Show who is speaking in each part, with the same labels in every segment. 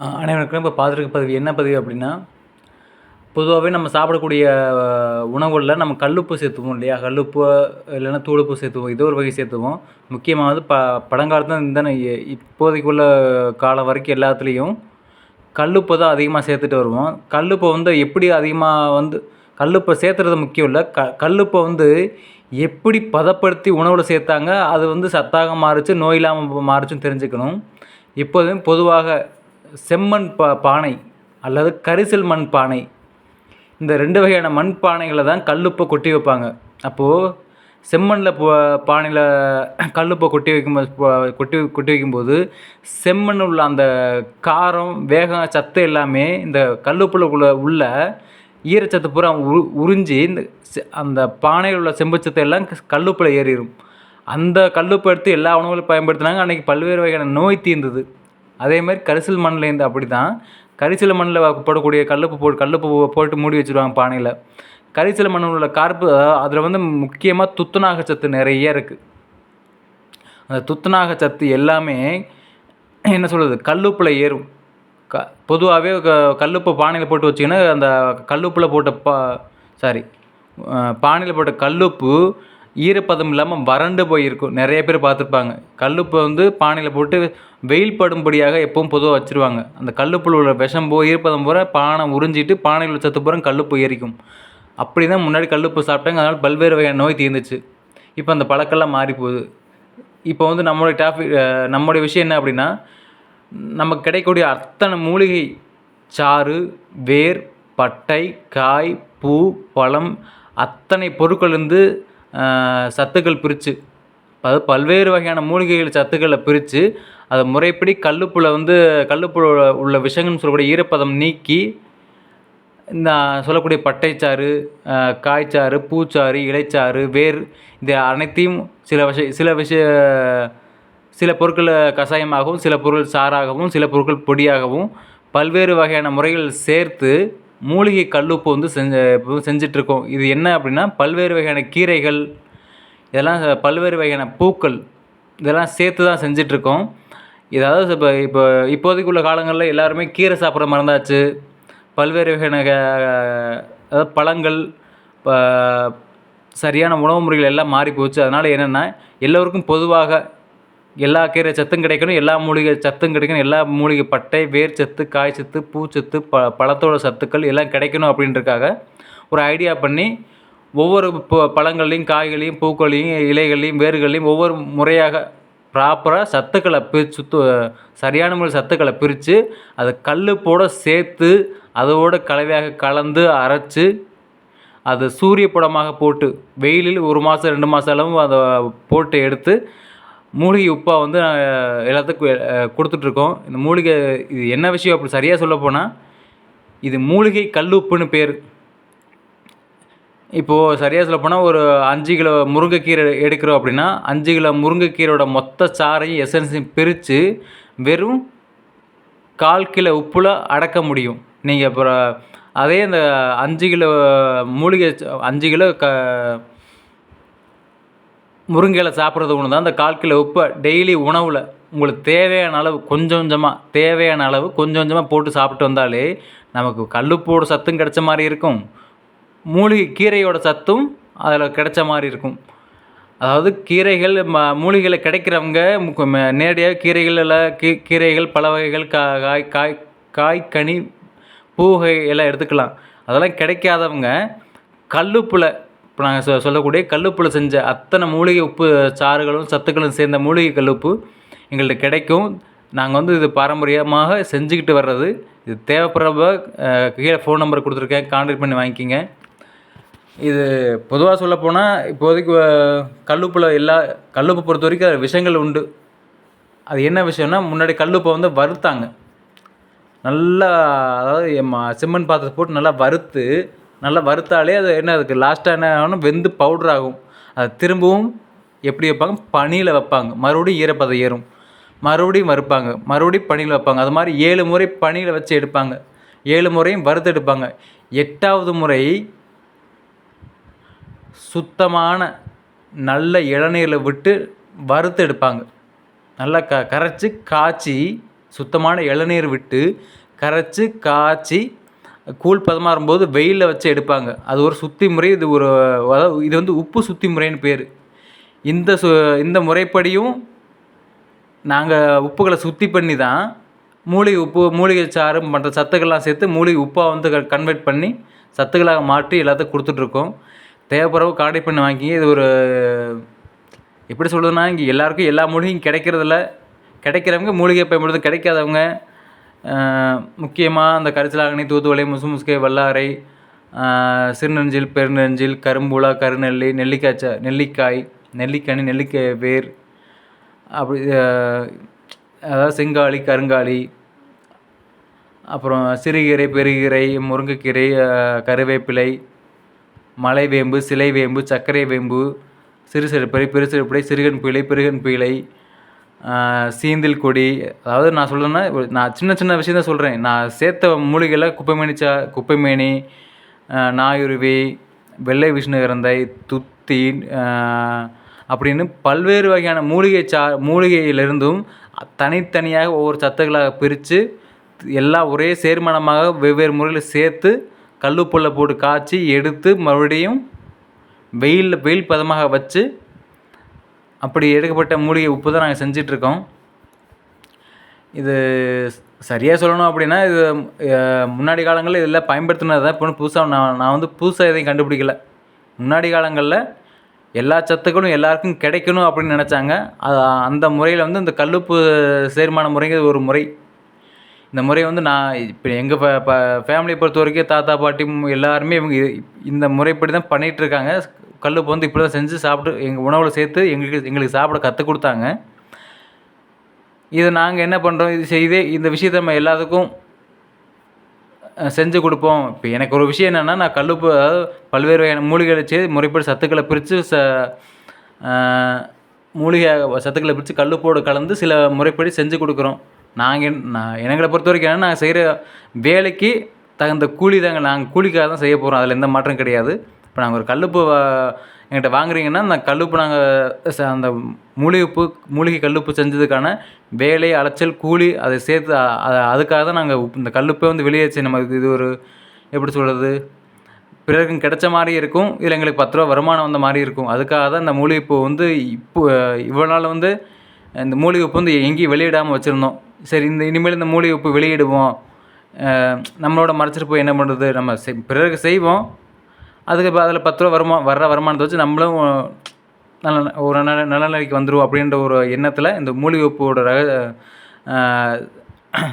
Speaker 1: அனைவருக்கும் இப்போ பார்த்துருக்க பதிவு என்ன பதிவு அப்படின்னா, பொதுவாகவே நம்ம சாப்பிடக்கூடிய உணவுகளில் நம்ம கல்லுப்பு சேர்த்துவோம் இல்லையா? கல்லுப்பு இல்லைன்னா தூளுப்பு சேர்த்துவோம் இது ஒரு வகை சேர்த்துவோம் முக்கியமானது ப பழங்காலத்தில் இந்தன எ இப்போதைக்கு உள்ள காலம் வரைக்கும் எல்லாத்துலேயும் கல்லுப்பை தான் அதிகமாக சேர்த்துட்டு வருவோம். கல்லுப்பை வந்து எப்படி அதிகமாக வந்து கல்லுப்பை சேர்த்துறது முக்கியம் இல்லை க கல்லுப்பை வந்து எப்படி பதப்படுத்தி உணவில் சேர்த்தாங்க, அது வந்து சத்தாக மாறுச்சு, நோய் இல்லாமல் மாறுச்சுன்னு தெரிஞ்சுக்கணும். இப்போதும் பொதுவாக செம்மண் ப பானை அல்லது கரிசல் மண் பானை. இந்த ரெண்டு வகையான மண் பானைகளை தான் கல்லுப்பை கொட்டி வைப்பாங்க. அப்போது செம்மண்ணில் பானையில் கல்லுப்பை கொட்டி வைக்கும் கொட்டி கொட்டி வைக்கும்போது, செம்மண் உள்ள அந்த காரம், வேகம், சத்து எல்லாமே இந்த கல்லுப்பில் உள்ள உள்ள ஈரச்சத்து பூரா உ உறிஞ்சி இந்த செ அந்த பானையில் உள்ள செம்புச்சத்தை எல்லாம் கல்லுப்பில் ஏறிடும் அந்த கல்லுப்பை எடுத்து எல்லா உணவுகளும் பயன்படுத்தினாங்க அன்னைக்கு பல்வேறு வகையான நோய் தீர்ந்தது. அதேமாரி கரிசல் மண்லேருந்து அப்படிதான். கரிசல் மண்ணில் போடக்கூடிய கல்லுப்பு போ கல்லுப்பு போட்டு மூடி வச்சுருவாங்க பானையில் கரிசல் மண்ணில் உள்ள கார்ப்பு அதில் வந்து முக்கியமாக துத்தநாக சத்து நிறைய இருக்குது அந்த துத்தநாக சத்து எல்லாமே என்ன சொல்கிறது கல்லுப்பில் ஏறும். க பொதுவாகவே க கல்லுப்பு பானையில் போட்டு வச்சீங்கன்னா, அந்த கல்லுப்பில் போட்ட பா சாரி பானையில் போட்ட கல்லுப்பு ஈரப்பதம் இல்லாமல் வறண்டு போய் இருக்கும். பேர் பார்த்துருப்பாங்க. கல்லுப்பை வந்து பானையில் போட்டு வெயில் படும்படியாக எப்பவும் பொதுவாக வச்சுருவாங்க. அந்த கல்லுப்பில் உள்ள விஷம் போய் ஈரப்பதம் பூரா பானை உறிஞ்சிட்டு பானையில உள்ள சத்து பூரா கல்லுப்பு ஏறிக்கும். அப்படிதான் முன்னாடி கல்லுப்பு சாப்பிட்டாங்க. அதனால் பல்வேறு வகையான நோய் தீர்ந்துச்சு. இப்போ அந்த பழக்கெல்லாம் மாறி போகுது. இப்போ வந்து நம்மளுடைய டாபிக் நம்மளுடைய நம்முடைய விஷயம் என்ன அப்படின்னா, நமக்கு கிடைக்கக்கூடிய அத்தனை மூலிகை சாறு, வேர், பட்டை, காய், பூ, பழம் அத்தனை பொருட்கள் இருந்து சத்துக்கள் பிரித்து அதாவது பல்வேறு வகையான மூலிகைகள் சத்துக்களை பிரித்து அதை முறைப்படி கல்லுப்புல வந்து கல்லுப்புல உள்ள விஷங்கள்னு சொல்லக்கூடிய ஈரப்பதம் நீக்கி, இந்த சொல்லக்கூடிய பட்டைச்சாறு, காய்ச்சாறு, பூச்சாறு, இலைச்சாறு, வேர் இது அனைத்தையும் சில விஷ சில விஷய சில பொருட்கள் கஷாயமாகவும், சில பொருள் சாறாகவும், சில பொருட்கள் பொடியாகவும் பல்வேறு வகையான முறைகள் சேர்த்து மூலிகை கல்லுப்பு வந்து செஞ்சு இப்போ இது என்ன அப்படின்னா, பல்வேறு வகையான கீரைகள், இதெல்லாம் பல்வேறு வகையான பூக்கள் இதெல்லாம் சேர்த்து தான் செஞ்சுட்டுருக்கோம். இதாவது இப்போ இப்போ இப்போதைக்கு உள்ள காலங்களில் எல்லாருமே கீரை சாப்பிட மறந்தாச்சு. பல்வேறு வகையான க அதாவது பழங்கள், சரியான உணவு முறைகள் எல்லாம் மாறி போச்சு. அதனால் என்னென்னா எல்லோருக்கும் பொதுவாக எல்லா கீரை சத்தும் கிடைக்கணும், எல்லா மூலிகை சத்தும் கிடைக்கணும், எல்லா மூலிகை பட்டை, வேர் சத்து, காய் சத்து, பூச்சத்து, ப பழத்தோட சத்துக்கள் எல்லாம் கிடைக்கணும் அப்படின்றதுக்காக ஒரு ஐடியா பண்ணி, ஒவ்வொரு ப காய்களையும், பூக்களையும், இலைகளையும், வேர்களையும் ஒவ்வொரு முறையாக ப்ராப்பராக சத்துக்களை பிரிச்சு சரியான முறையில சத்துக்களை பிரித்து அதை கல்லுப்போட சேர்த்து, அதோட கலவையாக கலந்து அரைச்சி அது சூரிய படமாக போட்டு வெயிலில் ஒரு மாதம் ரெண்டு மாதம் அளவு அதை போட்டு எடுத்து, மூலிகை உப்பா வந்து எல்லாத்துக்கும் கொடுத்துட்ருக்கோம் இந்த மூலிகை இது என்ன விஷயம் அப்படி சரியாக சொல்ல போனால் இது மூலிகை கல்லுப்புன்னு இப்போது சரியாக சொல்ல போனால் ஒரு அஞ்சு கிலோ முருங்கைக்கீரை எடுக்கிறோம் அப்படின்னா, அஞ்சு கிலோ முருங்கைக்கீரோட மொத்த சாறையும், எசன்ஸையும் பிரித்து வெறும் 1/4 கிலோ உப்பில் அடக்க முடியும். நீங்கள் அப்புறம் அதே அந்த அஞ்சு கிலோ மூலிகை அஞ்சு கிலோ க முருங்கையில் சாப்பிட்றது ஒன்று தான். அந்த 1/4 கிலோ உப்ப டெய்லி உணவில் உங்களுக்கு தேவையான அளவு கொஞ்சம் கொஞ்சமாக தேவையான அளவு கொஞ்சம் கொஞ்சமாக போட்டு சாப்பிட்டு வந்தாலே, நமக்கு கல்லுப்போட சத்தும் கிடைச்ச மாதிரி இருக்கும். மூலிகை கீரையோட சத்தும் அதில் கிடைச்ச மாதிரி இருக்கும். அதாவது கீரைகள், ம மூலிகைகளை கிடைக்கிறவங்க நேரடியாக கீரைகளில் கீ கீரைகள், பல வகைகள், கா காய் காய் காய், கனி, பூ எல்லாம் எடுத்துக்கலாம். அதெல்லாம் கிடைக்காதவங்க கல்லுப்பில் இப்போ நாங்கள் சொ சொல்லக்கூடிய கல்லுப்பில் செஞ்ச அத்தனை மூலிகை உப்பு சாறுகளும், சத்துக்களும் சேர்ந்த மூலிகை கல்லுப்பு எங்கள்கிட்ட கிடைக்கும். நாங்கள் வந்து இது பாரம்பரியமாக செஞ்சுக்கிட்டு வர்றது. இது தேவைப்படுறப்ப கீழே ஃபோன் நம்பர் கொடுத்துருக்கேன் கான்டாக்ட் பண்ணி வாங்கிக்கிங்க இது பொதுவாக சொல்லப்போனால் இப்போதைக்கு கல்லுப்பில் எல்லா கல்லுப்பை பொறுத்த வரைக்கும் விஷயங்கள் உண்டு. அது என்ன விஷயம்னா, முன்னாடி கல்லுப்பை வந்து வறுத்தாங்க. நல்லா அதாவது செம்மண் பாத்திரத்தை போட்டு நல்லா வறுத்து, நல்லா வறுத்தாலே அது என்ன அதுக்கு லாஸ்ட்டாக என்ன ஆகணும் வெந்து பவுடர் ஆகும். அதை திரும்பவும் எப்படி வைப்பாங்க? பனியில் வைப்பாங்க. மறுபடியும் ஈரப்பதம் ஏறும். மறுபடியும் வறுப்பாங்க. மறுபடியும் பனியில் வைப்பாங்க. அது மாதிரி ஏழு முறை பனியில் வச்சு எடுப்பாங்க. ஏழு முறையும் வறுத்து எடுப்பாங்க. எட்டாவது முறை சுத்தமான நல்ல இளநீரில் விட்டு வறுத்து எடுப்பாங்க. நல்லா க கரைச்சி காய்ச்சி சுத்தமான இளநீர் விட்டு கரைச்சி காய்ச்சி கூழ் பதமாக வரும்போது வெயிலில் வச்சு எடுப்பாங்க. அது ஒரு சுத்தி முறை இது ஒரு அதாவது இது வந்து உப்பு சுத்தி முறைன்னு பேர். இந்த சு இந்த முறைப்படியும் நாங்கள் உப்புகளை சுத்தி பண்ணி தான் மூலிகை உப்பு மூலிகை சாறு மற்ற சத்துக்கள்லாம் சேர்த்து மூலிகை உப்பாக வந்து கன்வெர்ட் பண்ணி சத்துக்களாக மாற்றி எல்லாத்தையும் கொடுத்துட்ருக்கோம். தேவைப்படவு காடை பண்ணி வாங்கி இது ஒரு எப்படி சொல்கிறதுனா இங்கே எல்லாருக்கும் எல்லா மூலிகையும் கிடைக்கிறதில்ல. கிடைக்கிறவங்க மூலிகை பயன்படுத்த கிடைக்காதவங்க. முக்கியமாக அந்த கரிசலாங்கண்ணி தூதுவளை முசுமுசுக்கை வல்லாரை சிறுநெஞ்சில் பெருநெஞ்சில் கரும்புலா கருநெல்லி நெல்லிக்காய் ச நெல்லிக்காய் நெல்லிக்கனி நெல்லிக்காய் வேர் அப்படி அதாவது செங்காளி கருங்காலி அப்புறம் சிறுகீரை பெருகீரை முருங்கைக்கீரை கருவேப்பிலை மலைவேம்பு சிலைவேம்பு சர்க்கரை வேம்பு சிறு சிறுப்பை பெரு சிறுகன் பீளை பெருகன் பீளை சீந்தில் கொடி. அதாவது நான் சொல்கிறேன்னா நான் சின்ன சின்ன விஷயம் தான் சொல்கிறேன் நான் சேர்த்த மூலிகையில் குப்பைமேனிச்சா குப்பைமேனி நாயுருவி வெள்ளை விஷ்ணு இறந்தை துத்தி அப்படின்னு பல்வேறு வகையான மூலிகை சா மூலிகையிலிருந்தும் தனித்தனியாக ஒவ்வொரு சத்துக்களாக பிரித்து எல்லாம் ஒரே சேர்மானமாக வெவ்வேறு முறையில் சேர்த்து கல்லுப்புல்ல போட்டு காய்ச்சி எடுத்து மறுபடியும் வெயிலில் வெயில் பதமாக வச்சு அப்படி எடுக்கப்பட்ட மூலிகை உப்பு தான் நாங்கள் செஞ்சிட்ருக்கோம். இது சரியாக சொல்லணும் அப்படின்னா இது முன்னாடி காலங்களில் இதெல்லாம் பயன்படுத்தினது தான். இப்போ புதுசாக நான் நான் வந்து புதுசாக எதையும் கண்டுபிடிக்கல. முன்னாடி காலங்களில் எல்லா சத்துக்களும் எல்லாருக்கும் கிடைக்கணும் அப்படின்னு நினச்சாங்க. அந்த முறையில் வந்து இந்த கல்லுப்பு சேர்மான முறைங்கிறது ஒரு முறை. இந்த முறை வந்து நான் இப்போ எங்கள் ஃபே ப ஃபேமிலியை பொறுத்த வரைக்கும் தாத்தா பாட்டி எல்லாருமே இவங்க இந்த முறைப்படி தான் பண்ணிகிட்ருக்காங்க கல்லுப்பு வந்து இப்படி தான் செஞ்சு சாப்பிட்டு எங்கள் உணவில் சேர்த்து எங்களுக்கு எங்களுக்கு சாப்பிட கற்றுக் கொடுத்தாங்க. இதை நாங்கள் என்ன பண்ணுறோம் இது செய்தே இந்த விஷயத்த நம்ம எல்லாத்துக்கும் செஞ்சு கொடுப்போம். இப்போ எனக்கு ஒரு விஷயம் என்னென்னா நான் கல்லுப்பு அதாவது பல்வேறு வகையான மூலிகைகளை செய்து முறைப்படி சத்துக்களை பிரித்து ச மூலிகை சத்துக்களை பிரித்து கல்லுப்போடு கலந்து சில முறைப்படி செஞ்சு கொடுக்குறோம். நாங்கள் நான் எங்களை பொறுத்த வரைக்கும் என்னென்னா நாங்கள் செய்கிற வேலைக்கு தகுந்த கூலி தாங்க நாங்கள் கூலிக்காக தான் செய்ய போகிறோம் அதில் எந்த மாற்றம் கிடையாது. இப்போ நாங்கள் ஒரு கல்லுப்பு என்கிட்ட வாங்குறீங்கன்னா அந்த கல்லுப்பு நாங்கள் ச அந்த மூலிகைப்பூ மூலிகை கல்லுப்பு செஞ்சதுக்கான வேலை அலைச்சல் கூலி அதை சேர்த்து அதுக்காக தான் நாங்கள் இந்த கல்லுப்பை வந்து வெளியே நம்ம இது ஒரு எப்படி சொல்கிறது பிறருக்கு கிடைச்ச மாதிரி இருக்கும் இதில் எங்களுக்கு பத்து ரூபா வருமானம் வந்த மாதிரி இருக்கும். அதுக்காக தான் இந்த மூலிகைப்பூ வந்து இப்போ இவ்வளோ நாள் வந்து இந்த மூலிகை உப்பு வந்து எங்கேயும் வெளியிடாமல் வச்சுருந்தோம். சரி இந்த இனிமேல் இந்த மூலிகை உப்பு வெளியிடுவோம் நம்மளோட மறைச்சிட்டு போய் என்ன பண்ணுறது நம்ம செய் பிறருக்கு செய்வோம். அதுக்கு இப்போ அதில் பத்து ரூபா வருமா வர்ற வருமானத்தை வச்சு நம்மளும் நல்ல ஒரு நல்ல நல்ல நிலைக்கு வந்துடுவோம் அப்படின்ற ஒரு எண்ணத்தில் இந்த மூலிகை உப்போட ரக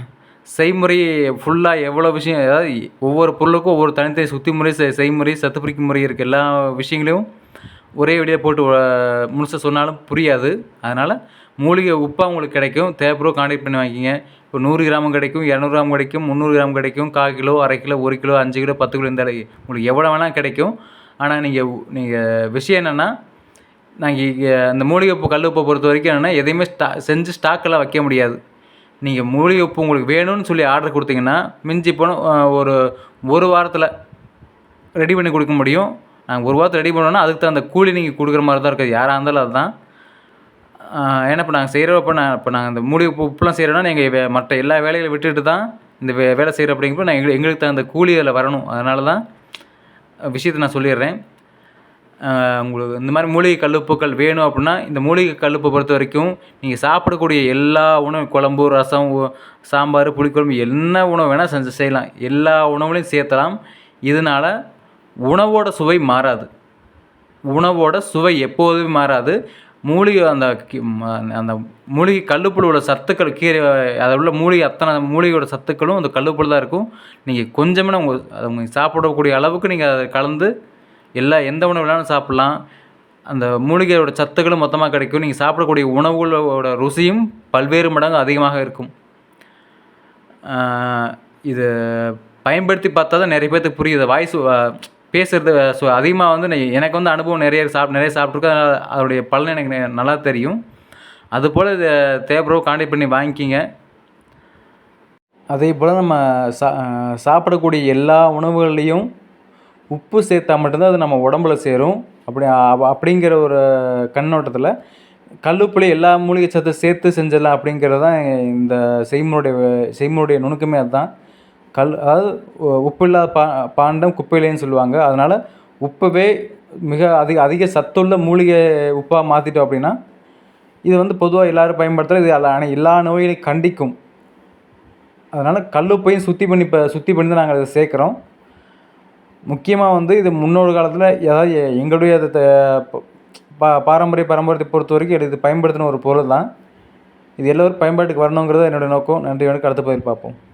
Speaker 1: செய்முறை ஃபுல்லாக எவ்வளோ விஷயம் அதாவது ஒவ்வொரு பொருளுக்கும் ஒவ்வொரு தனித்தனி சுத்தி முறை செய்முறை சத்து பிரிக்கும் முறை இருக்குது எல்லா விஷயங்களையும் ஒரே வழியாக போட்டு முழுசாக சொன்னாலும் புரியாது. அதனால் மூலிகை உப்பாக உங்களுக்கு கிடைக்கும். தேவைப்படுற காண்டக்ட் பண்ணி வாங்கிக்கிங்க. இப்போ நூறு கிராமும் கிடைக்கும் இரநூறு கிராம் கிடைக்கும் முந்நூறு கிராம் கிடைக்கும் கால் கிலோ அரை கிலோ ஒரு கிலோ அஞ்சு கிலோ பத்து கிலோ இந்த உங்களுக்கு எவ்வளோ வேணால் கிடைக்கும். ஆனால் நீங்கள் நீங்கள் விஷயம் என்னென்னா நாங்கள் இங்கே அந்த மூலிகை உப்பு கல் உப்பை பொறுத்த வரைக்கும் என்னென்னா எதையுமே ஸ்டா செஞ்சு ஸ்டாக்கெல்லாம் வைக்க முடியாது. நீங்கள் மூலிகை உப்பு உங்களுக்கு வேணும்னு சொல்லி ஆர்டர் கொடுத்தீங்கன்னா மிஞ்சி போனோம் ஒரு ஒரு வாரத்தில் ரெடி பண்ணி கொடுக்க முடியும். நாங்கள் ஒரு வாரத்தில் ரெடி பண்ணோன்னா அதுக்கு தகுந்த கூலி நீங்கள் கொடுக்குற மாதிரி தான் இருக்குது யாராக இருந்தாலும் அதுதான் ஏன்னா இப்போ நாங்கள் செய்கிறப்ப நான் இப்போ நாங்கள் இந்த மூலிகை உப்புலாம் செய்கிறோன்னா நீங்கள் மற்ற எல்லா வேலைகளையும் விட்டுட்டு தான் இந்த வே வேலை செய்கிற அப்படிங்கிறப்ப நான் எங்களுக்கு எங்களுக்கு தகுந்த கூலி அதில் வரணும். அதனால தான் விஷயத்தை நான் சொல்லிடுறேன். உங்களுக்கு இந்த மாதிரி மூலிகை கல்லுப்புக்கள் வேணும் அப்படின்னா இந்த மூலிகை கல்லுப்பை பொறுத்த வரைக்கும் நீங்கள் சாப்பிடக்கூடிய எல்லா உணவு குழம்பு ரசம் சாம்பார் புளிக்குழம்பு என்ன உணவு வேணால் செஞ்சு செய்யலாம். எல்லா உணவுலையும் சேர்த்தலாம். இதனால் உணவோட சுவை மாறாது. உணவோட சுவை எப்போதுமே மாறாது. மூலிகை அந்த அந்த மூலிகை கல்லுப்புழுவோட உள்ள சத்துக்கள் கீரை அதில் உள்ள மூலிகை அத்தனை மூலிகையோட சத்துக்களும் அந்த கல்லுப்புழு தான் இருக்கும். நீங்கள் கொஞ்சமே உங்கள் அதை உங்கள் சாப்பிடக்கூடிய அளவுக்கு நீங்கள் அதை கலந்து எல்லா எந்த உணவு வேணாலும் சாப்பிட்லாம். அந்த மூலிகையோட சத்துக்களும் மொத்தமாக கிடைக்கும். நீங்கள் சாப்பிடக்கூடிய உணவுகளோட ருசியும் பல்வேறு மடங்கு அதிகமாக இருக்கும். இது பயன்படுத்தி பார்த்தா தான் நிறைய பேர்த்துக்கு புரியுது. வாய்ஸ் பேசுகிறது ஸோ அதிகமாக வந்து எனக்கு வந்து அனுபவம் நிறைய சாப் நிறைய சாப்பிட்ருக்கேன் அதோடைய பலன் எனக்கு நல்லா தெரியும். அதுபோல் இதை தேவைப்படுற கான்டாக்ட் பண்ணி வாங்கிக்கிங்க. அதே போல் நம்ம சா சாப்பிடக்கூடிய எல்லா உணவுகள்லேயும் உப்பு சேர்த்தா மட்டும்தான் அது நம்ம உடம்புல சேரும். அப்படி அப்படிங்கிற ஒரு கண்ணோட்டத்தில் கல்லுப்புல எல்லா மூலிகை சத்தை சேர்த்து செஞ்சிடலாம் அப்படிங்கிறது தான் இந்த செய்முறையுடைய செய்முறையுடைய நுணுக்கமே அதுதான். கல் அதாவது உ- உப்பில்லாத பா பாண்டம் குப்பையிலேன்னு சொல்லுவாங்க. அதனால் உப்பவே மிக அதிக அதிக சத்துள்ள மூலிகை உப்பாக மாற்றிட்டோம் அப்படின்னா இது வந்து பொதுவாக எல்லாரும் பயன்படுத்துகிற இது எல்லா எல்லா நோய்களையும் கண்டிக்கும். அதனால் கல்லுப்பையும் சுத்தி பண்ணி இப்போ சுத்தி பண்ணி தான் நாங்கள் இதை சேர்க்குறோம். முக்கியமாக வந்து இது முன்னோடு காலத்தில் ஏதாவது எங்களுடைய அது த- ப- பா பாரம்பரிய பரம்பரத்தை பொறுத்த வரைக்கும் இது பயன்படுத்தின ஒரு பொருள் தான். இது எல்லோரும் பயன்பாட்டுக்கு வரணுங்கிறது என்னோடய நோக்கம். நன்றி வணக்கம். அடுத்த பதில் பார்ப்போம்.